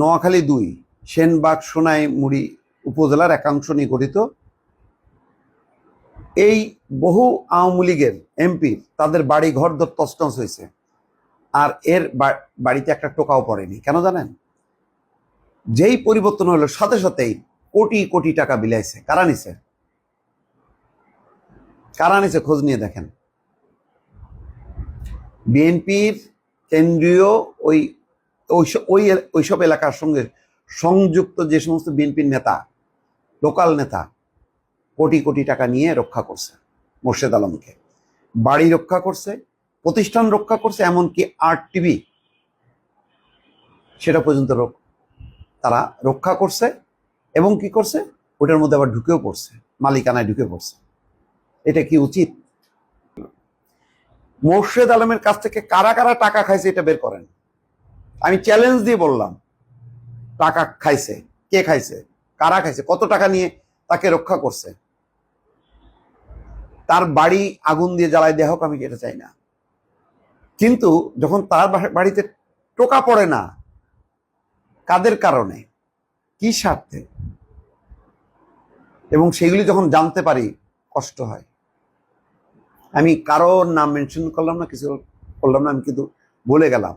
নোয়াখালী দুই, সেনবাগ সোনাইমুড়ি উপজেলার একাংশ নিয়ে গঠিত। এই বহু আওয়ামী লীগের এমপি, তাদের বাড়ি ঘর দর তসনস হয়েছে। আর এর বাড়িতে একটা টোকাও পড়েনি, কেন জানেন? যেই পরিবর্তন হলো, সাথে সাথেই কোটি কোটি টাকা বিলাইছে। কারা নিছে? কারা নিছে খোঁজ নিয়ে দেখেন। বিএনপির কেন্দ্রীয় ওই ওই এল- ওইসব এলাকার সঙ্গে সংযুক্ত যে সমস্ত বিএনপির নেতা, লোকাল নেতা, কোটি কোটি টাকা নিয়ে রক্ষা করছে মোর্শেদ আলমকে। বাড়ি রক্ষা করছে, প্রতিষ্ঠান রক্ষা করছে, এমনকি আর্ট টিভি সেটা পর্যন্ত তারা রক্ষা করছে এবং কি করছে? ওটার মধ্যে আবার ঢুকেও পড়ছে, মালিকানায় ঢুকে পড়ছে। এটা কি উচিত? মোর্শেদ আলমের কাছ থেকে কারা কারা টাকা খাইছে এটা বের করেন। আমি চ্যালেঞ্জ দিয়ে বললাম, টাকা খাইছে, কে খাইছে, কারা খাইছে, কত টাকা নিয়ে তাকে রক্ষা করছে। তার বাড়ি আগুন দিয়ে জ্বালায় হোক আমি এটা চাই না। কিন্তু যখন তার বাড়িতে টোকা পড়ে না, কাদের কারণে, কি স্বার্থে? এবং সেগুলি যখন জানতে পারি, কষ্ট হয়। আমি কারোর নাম মেনশন করলাম না, কিছু করলাম না, আমি কিন্তু বলে গেলাম।